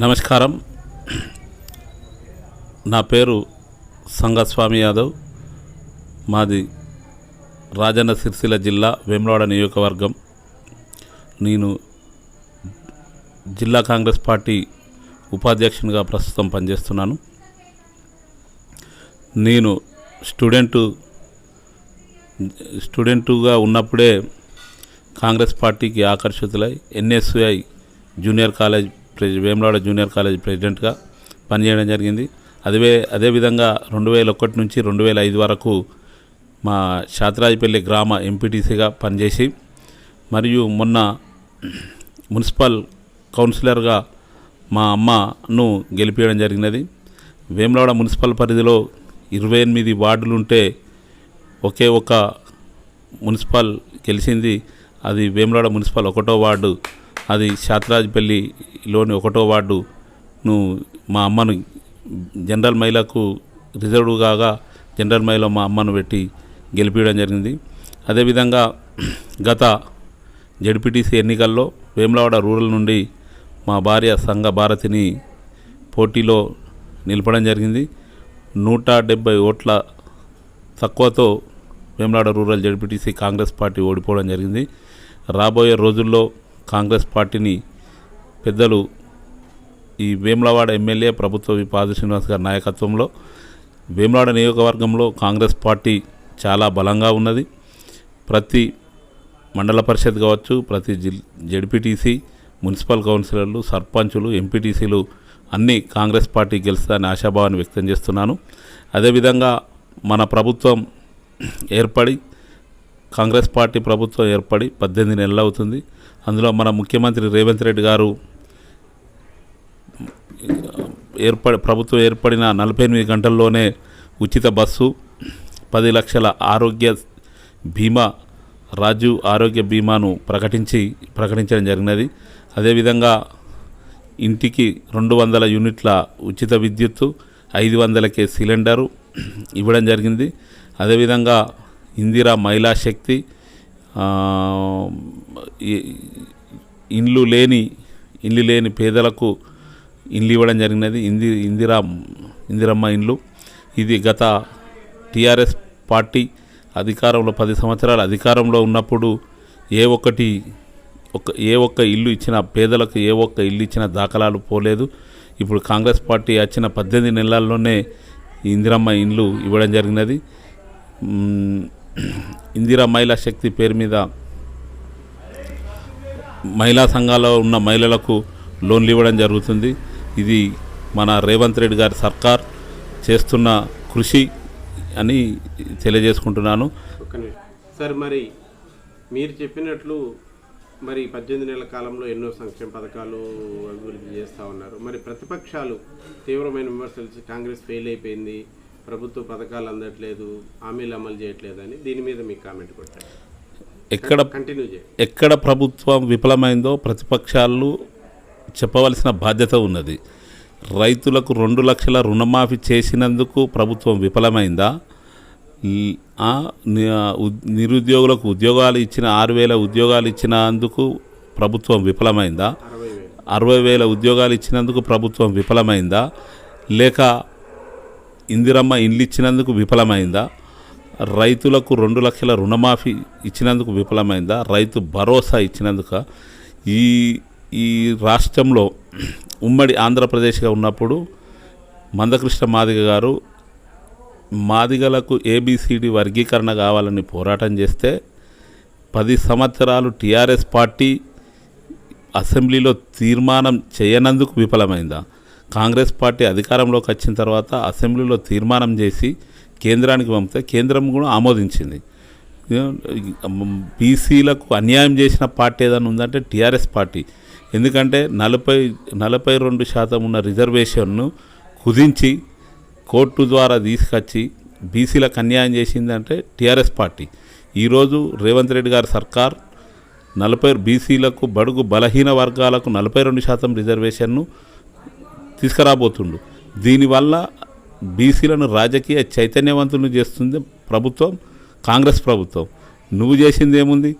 నమస్కారం. నా పేరు సంగస్వామి యాదవ్. మాది రాజన్న సిరిసిల్ల జిల్లా వేములవాడ నియోజకవర్గం. నేను జిల్లా కాంగ్రెస్ పార్టీ ఉపాధ్యక్షునిగా ప్రస్తుతం పనిచేస్తున్నాను. నేను స్టూడెంటు స్టూడెంటుగా ఉన్నప్పుడే కాంగ్రెస్ పార్టీకి ఆకర్షితులై ఎన్ఎస్యుఐ జూనియర్ కాలేజ్ ప్రెసి వేములవాడ జూనియర్ కాలేజ్ ప్రెసిడెంట్గా పనిచేయడం జరిగింది. అదే అదేవిధంగా రెండు వేల ఒకటి నుంచి రెండు వేల ఐదు వరకు మా శాతరాజపల్లి గ్రామ ఎంపీటీసీగా పనిచేసి మరియు మొన్న మున్సిపల్ కౌన్సిలర్గా మా అమ్మను గెలిపించడం జరిగినది. వేములవాడ మున్సిపల్ పరిధిలో ఇరవై ఎనిమిది వార్డులు ఉంటే ఒకే ఒక మున్సిపల్ గెలిచింది. అది వేములవాడ మున్సిపల్ ఒకటో వార్డు అది శాతరాజపల్లిలోని ఒకటో వార్డును మా అమ్మను జనరల్ మహిళకు రిజర్వ్ కాగా జనరల్ మహిళ మా అమ్మను పెట్టి గెలిపించడం జరిగింది. అదేవిధంగా గత జడ్పీటీసీ ఎన్నికల్లో వేములవాడ రూరల్ నుండి మా భార్య సంఘ భారతిని పోటీలో నిలపడం జరిగింది. నూట డెబ్బై ఓట్ల తక్కువతో Vemulada rural ZPTC Congress party ఓడిపోవడం జరిగింది. రాబోయే రోజుల్లో కాంగ్రెస్ పార్టీని పెద్దలు ఈ వేములవాడ ఎమ్మెల్యే ప్రభుత్వ పాద శ్రీనివాస్ గారి నాయకత్వంలో వేములవాడ నియోజకవర్గంలో కాంగ్రెస్ పార్టీ చాలా బలంగా ఉన్నది. ప్రతి మండల పరిషత్ కావచ్చు ప్రతి జిల్ జడ్పీటీసీ మున్సిపల్ కౌన్సిలర్లు సర్పంచులు ఎంపీటీసీలు అన్నీ కాంగ్రెస్ పార్టీ గెలుస్తుందని ఆశాభావాన్ని వ్యక్తం చేస్తున్నాను. అదేవిధంగా మన ప్రభుత్వం ఏర్పడి కాంగ్రెస్ పార్టీ ప్రభుత్వం ఏర్పడి పద్దెనిమిది నెలలు అవుతుంది. అందులో మన ముఖ్యమంత్రి రేవంత్ రెడ్డి గారు ఏర్పడి ప్రభుత్వం ఏర్పడిన నలభై ఎనిమిది గంటల్లోనే ఉచిత బస్సు పది లక్షల ఆరోగ్య బీమా రాజీవ్ ఆరోగ్య బీమాను ప్రకటించి ప్రకటించడం జరిగినది. అదేవిధంగా ఇంటికి రెండు వందల యూనిట్ల ఉచిత విద్యుత్తు ఐదు వందలకే సిలిండరు ఇవ్వడం జరిగింది. అదేవిధంగా ఇందిరా మహిళా శక్తి ఇండ్లు లేని ఇల్లు లేని పేదలకు ఇండ్లు ఇవ్వడం జరిగినది ఇంది ఇందిరా ఇందిరమ్మ ఇండ్లు. ఇది గత టీఆర్ఎస్ పార్టీ అధికారంలో పది సంవత్సరాలు అధికారంలో ఉన్నప్పుడు ఏ ఒక్కటి ఒక ఏ ఒక్క ఇల్లు ఇచ్చిన పేదలకు ఏ ఒక్క ఇల్లు ఇచ్చిన దాఖలాలు పోలేదు. ఇప్పుడు కాంగ్రెస్ పార్టీ వచ్చిన పద్దెనిమిది నెలల్లోనే ఇందిరమ్మ ఇండ్లు ఇవ్వడం జరిగినది. ఇందిరా మహిళా శక్తి పేరు మీద మహిళా సంఘాల్లో ఉన్న మహిళలకు లోన్లు ఇవ్వడం జరుగుతుంది. ఇది మన రేవంత్ రెడ్డి గారి సర్కార్ చేస్తున్న కృషి అని తెలియజేసుకుంటున్నాను. నిమిషం. సార్ మరి మీరు చెప్పినట్లు మరి పద్దెనిమిది నెలల కాలంలో ఎన్నో సంక్షేమ పథకాలు అభివృద్ధి చేస్తూ ఉన్నారు. మరి ప్రతిపక్షాలు తీవ్రమైన విమర్శలు కాంగ్రెస్ ఫెయిల్ అయిపోయింది ప్రభుత్వ పథకాలు అందట్లేదు హామీలు అమలు చేయట్లేదు అని దీని మీద మీకు కామెంట్ కొట్టారు ఎక్కడ ఎక్కడ ప్రభుత్వం విఫలమైందో ప్రతిపక్షాలు చెప్పవలసిన బాధ్యత ఉన్నది. రైతులకు రెండు లక్షల రుణమాఫీ చేసినందుకు ప్రభుత్వం విఫలమైందా? నిరుద్యోగులకు ఉద్యోగాలు ఇచ్చిన ఆరు వేల ఉద్యోగాలు ఇచ్చినందుకు ప్రభుత్వం విఫలమైందా? అరవై వేలు. అరవై వేల ఉద్యోగాలు ఇచ్చినందుకు ప్రభుత్వం విఫలమైందా? లేక ఇందిరమ్మ ఇండ్లు ఇచ్చినందుకు విఫలమైందా? రైతులకు రెండు లక్షల రుణమాఫీ ఇచ్చినందుకు విఫలమైందా? రైతు భరోసా ఇచ్చినందుక? ఈ ఈ రాష్ట్రంలో ఉమ్మడి ఆంధ్రప్రదేశ్గా ఉన్నప్పుడు మందకృష్ణ మాదిగ గారు మాదిగలకు ఏబిసిడి వర్గీకరణ కావాలని పోరాటం చేస్తే పది సంవత్సరాలు టీఆర్ఎస్ పార్టీ అసెంబ్లీలో తీర్మానం చేయనందుకు విఫలమైందా? కాంగ్రెస్ పార్టీ అధికారంలోకి వచ్చిన తర్వాత అసెంబ్లీలో తీర్మానం చేసి కేంద్రానికి పంపితే కేంద్రం కూడా ఆమోదించింది. బీసీలకు అన్యాయం చేసిన పార్టీ ఏదైనా ఉందంటే టీఆర్ఎస్ పార్టీ. ఎందుకంటే నలభై నలభై రెండు శాతం ఉన్న రిజర్వేషన్ను కుదించి కోర్టు ద్వారా తీసుకొచ్చి బీసీలకు అన్యాయం చేసిందంటే టీఆర్ఎస్ పార్టీ. ఈరోజు రేవంత్ రెడ్డి గారి సర్కార్ నలభై బీసీలకు బడుగు బలహీన వర్గాలకు నలభై రెండు శాతం రిజర్వేషన్ను తీసుకురాబోతుండు. దీనివల్ల బీసీలను రాజకీయ చైతన్యవంతులను చేస్తుంది ప్రభుత్వం కాంగ్రెస్ ప్రభుత్వం. నువ్వు చేసింది ఏముంది?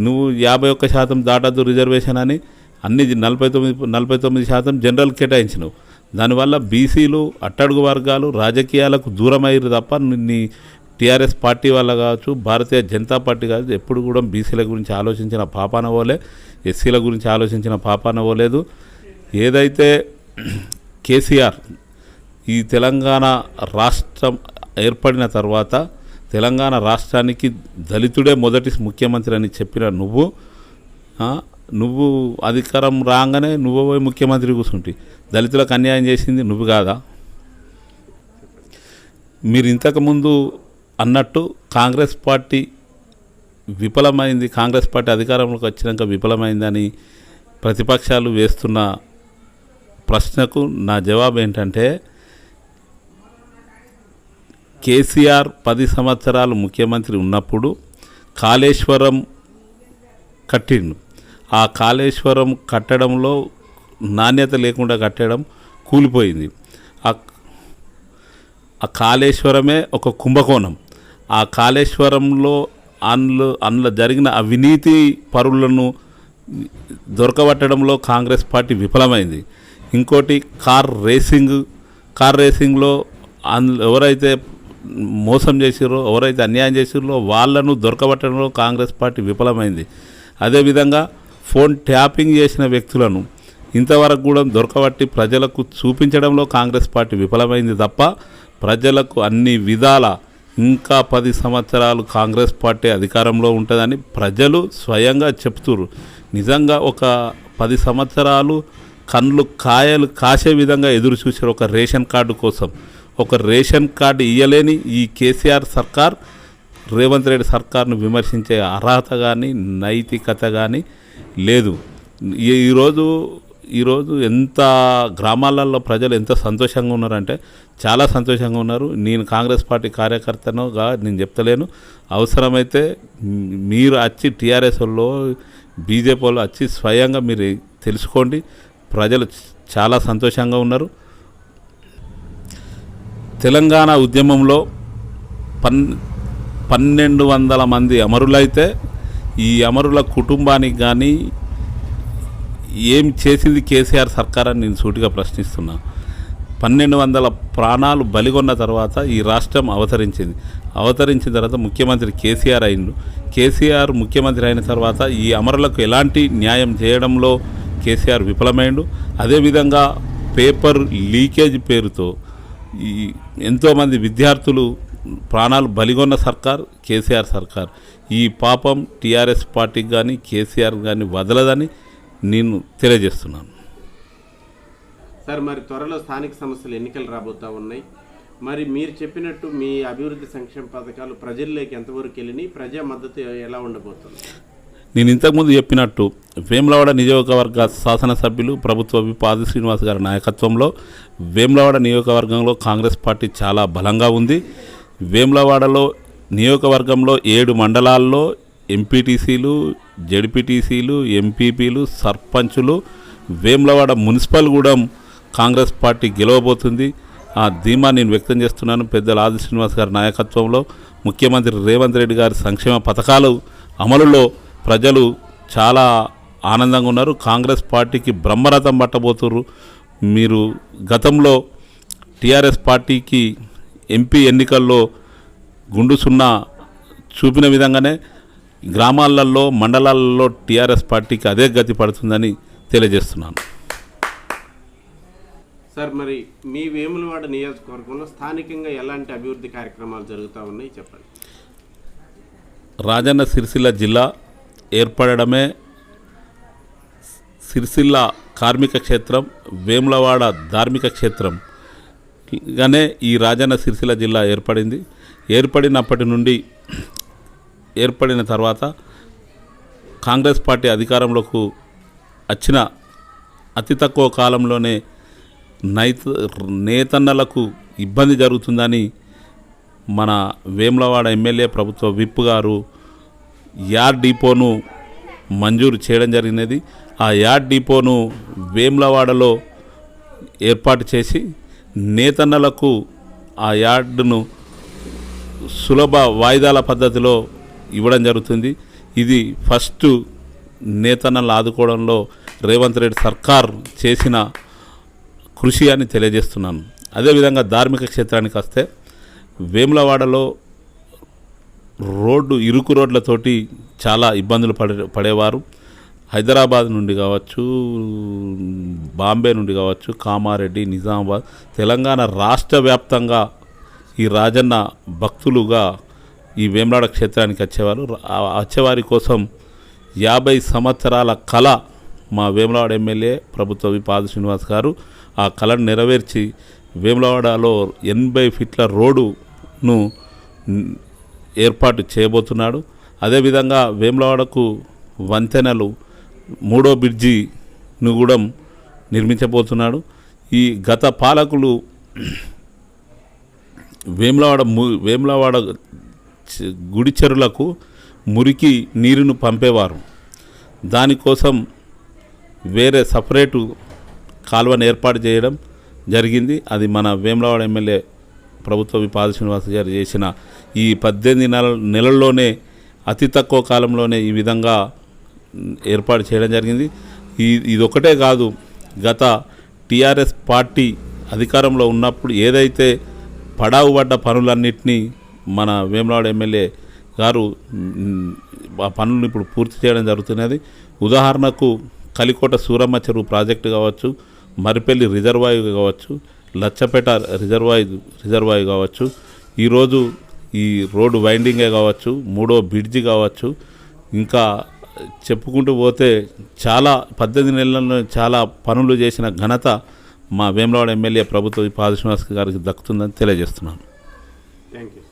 నువ్వు యాభై ఒక్క శాతం దాటద్దు రిజర్వేషన్ అని అన్ని నలభై తొమ్మిది నలభై తొమ్మిది శాతం జనరల్ కేటాయించినవు. దానివల్ల బీసీలు అట్టడుగు వర్గాలు రాజకీయాలకు దూరమయ్యారు తప్ప నీ టీఆర్ఎస్ పార్టీ వల్ల కావచ్చు భారతీయ జనతా పార్టీ కావచ్చు ఎప్పుడు కూడా బీసీల గురించి ఆలోచించిన పాపాన పోలే ఎస్సీల గురించి ఆలోచించిన పాపాన పోలేదు. ఏదైతే కేసీఆర్ ఈ తెలంగాణ రాష్ట్రం ఏర్పడిన తర్వాత తెలంగాణ రాష్ట్రానికి దళితుడే మొదటి ముఖ్యమంత్రి అని చెప్పిన నువ్వు నువ్వు అధికారం రాగానే నువ్వు పోయి ముఖ్యమంత్రి కూర్చుంటి. దళితులకు అన్యాయం చేసింది నువ్వు కాదా? మీరు ఇంతకుముందు అన్నట్టు కాంగ్రెస్ పార్టీ విఫలమైంది కాంగ్రెస్ పార్టీ అధికారంలోకి వచ్చినాక విఫలమైందని ప్రతిపక్షాలు వేస్తున్న ప్రశ్నకు నా జవాబు ఏంటంటే కేసీఆర్ పది సంవత్సరాలు ముఖ్యమంత్రి ఉన్నప్పుడు కాళేశ్వరం కట్టిండు. ఆ కాళేశ్వరం కట్టడంలో నాణ్యత లేకుండా కట్టడం కూలిపోయింది. ఆ ఆ కాళేశ్వరమే ఒక కుంభకోణం. ఆ కాళేశ్వరంలో అందులో అందులో జరిగిన అవినీతి పరులను దొరకబట్టడంలో కాంగ్రెస్ పార్టీ విఫలమైంది. ఇంకోటి కార్ రేసింగ్ కార్ రేసింగ్లో అందులో ఎవరైతే మోసం చేసిరో ఎవరైతే అన్యాయం చేసిరో వాళ్ళను దొరకబట్టడంలో కాంగ్రెస్ పార్టీ విఫలమైంది. అదేవిధంగా ఫోన్ ట్యాపింగ్ చేసిన వ్యక్తులను ఇంతవరకు కూడా దొరకబట్టి ప్రజలకు చూపించడంలో కాంగ్రెస్ పార్టీ విఫలమైంది తప్ప ప్రజలకు అన్ని విధాల ఇంకా పది సంవత్సరాలు కాంగ్రెస్ పార్టీ అధికారంలో ఉంటుందని ప్రజలు స్వయంగా చెప్తురు నిజంగా ఒక పది సంవత్సరాలు కళ్ళు కాయలు కాసే విధంగా ఎదురు చూసారు ఒక రేషన్ కార్డు కోసం. ఒక రేషన్ కార్డు ఇయ్యలేని ఈ కేసీఆర్ సర్కార్ రేవంత్ రెడ్డి సర్కార్ను విమర్శించే అర్హత కానీ నైతికత కానీ లేదు. ఈరోజు ఈరోజు ఎంత గ్రామాలలో ప్రజలు ఎంత సంతోషంగా ఉన్నారంటే చాలా సంతోషంగా ఉన్నారు. నేను కాంగ్రెస్ పార్టీ కార్యకర్తనుగా నేను చెప్తలేను. అవసరమైతే మీరు వచ్చి టీఆర్ఎస్ వాళ్ళు బీజేపీ వాళ్ళు వచ్చి స్వయంగా మీరు తెలుసుకోండి. ప్రజలు చాలా సంతోషంగా ఉన్నారు. తెలంగాణ ఉద్యమంలో పన్ పన్నెండు వందల మంది అమరులైతే ఈ అమరుల కుటుంబానికి కానీ ఏం చేసింది కేసీఆర్ సర్కార్ అని నేను సూటిగా ప్రశ్నిస్తున్నా. పన్నెండు వందల ప్రాణాలు బలిగొన్న తర్వాత ఈ రాష్ట్రం అవతరించింది. అవతరించిన తర్వాత ముఖ్యమంత్రి కేసీఆర్ అయిండు. కేసీఆర్ ముఖ్యమంత్రి అయిన తర్వాత ఈ అమరులకు ఎలాంటి న్యాయం చేయడంలో కేసీఆర్ విఫలమైండు. అదేవిధంగా పేపర్ లీకేజ్ పేరుతో ఈ ఎంతోమంది విద్యార్థులు ప్రాణాలు బలిగొన్న సర్కార్ కేసీఆర్ సర్కార్. ఈ పాపం టీఆర్ఎస్ పార్టీకి కానీ కేసీఆర్ కానీ వదలదని నేను తెలియజేస్తున్నాను. సార్ మరి త్వరలో స్థానిక సమస్యలు ఎన్నికలు రాబోతా ఉన్నాయి. మరి మీరు చెప్పినట్టు మీ అభివృద్ధి సంక్షేమ పథకాలు ప్రజల్లోకి ఎంతవరకు వెళ్ళినాయి ప్రజా మద్దతు ఎలా ఉండబోతుంది? నేను ఇంతకుముందు చెప్పినట్టు వేములవాడ నియోజకవర్గ శాసనసభ్యులు ప్రభుత్వ విప్ ఆది శ్రీనివాస్ గారి నాయకత్వంలో వేములవాడ నియోజకవర్గంలో కాంగ్రెస్ పార్టీ చాలా బలంగా ఉంది. వేములవాడలో నియోజకవర్గంలో ఏడు మండలాల్లో ఎంపీటీసీలు జడ్పీటీసీలు ఎంపీపీలు సర్పంచులు వేములవాడ మున్సిపల్ కూడా కాంగ్రెస్ పార్టీ గెలవబోతుంది. ఆ ధీమా నేను వ్యక్తం చేస్తున్నాను. పెద్దల ఆది శ్రీనివాస్ గారి నాయకత్వంలో ముఖ్యమంత్రి రేవంత్ రెడ్డి గారి సంక్షేమ పథకాలు అమలులో ప్రజలు చాలా ఆనందంగా ఉన్నారు. కాంగ్రెస్ పార్టీకి బ్రహ్మరథం పట్టబోతున్నారు మీరు గతంలో టీఆర్ఎస్ పార్టీకి ఎంపీ ఎన్నికల్లో గుండు సున్నా చూపిన విధంగానే గ్రామాలలో మండలాలలో టీఆర్ఎస్ పార్టీకి అదే గతి పడుతుందని తెలియజేస్తున్నాను. సార్ మరి మీ వేములవాడ నియోజకవర్గంలో స్థానికంగా ఎలాంటి అభివృద్ధి కార్యక్రమాలు జరుగుతూ ఉన్నాయి? చెప్పండి. రాజన్న సిరిసిల్ల జిల్లా ఏర్పడడమే సిరిసిల్ల కార్మిక క్షేత్రం వేములవాడ ధార్మిక క్షేత్రం. గానే ఈ రాజన్న సిరిసిల్ల జిల్లా ఏర్పడింది. ఏర్పడినప్పటి నుండి ఏర్పడిన తర్వాత కాంగ్రెస్ పార్టీ అధికారంలోకి వచ్చిన అతి తక్కువ కాలంలోనే నైత నేతన్నలకు ఇబ్బంది జరుగుతుందని మన వేములవాడ ఎమ్మెల్యే ప్రభుత్వ విప్ గారు యార్డ్ డిపోను మంజూరు చేయడం జరిగినది. ఆ యార్డ్ డిపోను వేములవాడలో ఏర్పాటు చేసి నేతన్నలకు ఆ యార్డును సులభ వాయిదాల పద్ధతిలో ఇవ్వడం జరుగుతుంది. ఇది ఫస్ట్ నేతన్నలు ఆదుకోవడంలో రేవంత్ రెడ్డి సర్కార్ చేసిన కృషి అని తెలియజేస్తున్నాను. అదేవిధంగా ధార్మిక క్షేత్రానికి వస్తే వేములవాడలో రోడ్డు ఇరుకు రోడ్లతోటి చాలా ఇబ్బందులు పడే పడేవారు. హైదరాబాద్ నుండి కావచ్చు బాంబే నుండి కావచ్చు కామారెడ్డి నిజామాబాద్ తెలంగాణ రాష్ట్ర వ్యాప్తంగా ఈ రాజన్న భక్తులుగా ఈ వేమలాడ క్షేత్రానికి వచ్చేవారు. వచ్చేవారి కోసం యాభై సంవత్సరాల కళ మా వేములవాడ ఎమ్మెల్యే ప్రభుత్వ పాద శ్రీనివాస్ గారు ఆ కళను నెరవేర్చి వేములవాడలో ఎనభై ఫీట్ల రోడ్డును ఏర్పాటు చేయబోతున్నాడు. అదేవిధంగా వేములవాడకు వంతెనలు మూడో బ్రిడ్జిను కూడా నిర్మించబోతున్నాడు. ఈ గత పాలకులు వేములవాడ ము వేములవాడ గుడి చెరువులకు మురికి నీరును పంపేవారు. దానికోసం వేరే సపరేటు కాలువను ఏర్పాటు చేయడం జరిగింది. అది మన వేములవాడ ఎమ్మెల్యే ప్రభుత్వ విపాద శ్రీనివాస్ గారు చేసిన ఈ పద్దెనిమిది నెల నెలల్లోనే అతి తక్కువ కాలంలోనే ఈ విధంగా ఏర్పాటు చేయడం జరిగింది. ఈ ఇదొకటే కాదు గత టీఆర్ఎస్ పార్టీ అధికారంలో ఉన్నప్పుడు ఏదైతే పడావు పడ్డ పనులన్నింటినీ మన వేములవాడ ఎమ్మెల్యే గారు ఆ పనులను ఇప్పుడు పూర్తి చేయడం జరుగుతున్నది. ఉదాహరణకు కలికోట సూరమ్మ చెరువు ప్రాజెక్టు కావచ్చు మరిపల్లి రిజర్వాయు కావచ్చు లచ్చపేట రిజర్వాయు రిజర్వాయు కావచ్చు. ఈరోజు ఈ రోడ్డు వైండింగే కావచ్చు మూడో బ్రిడ్జి కావచ్చు ఇంకా చెప్పుకుంటూ పోతే చాలా పద్దెనిమిది నెలల్లో చాలా పనులు చేసిన ఘనత మా వేములవాడ ఎమ్మెల్యే ప్రభుత్వ పాద శ్రీనివాస్ గారికి దక్కుతుందని తెలియజేస్తున్నాను. Thank you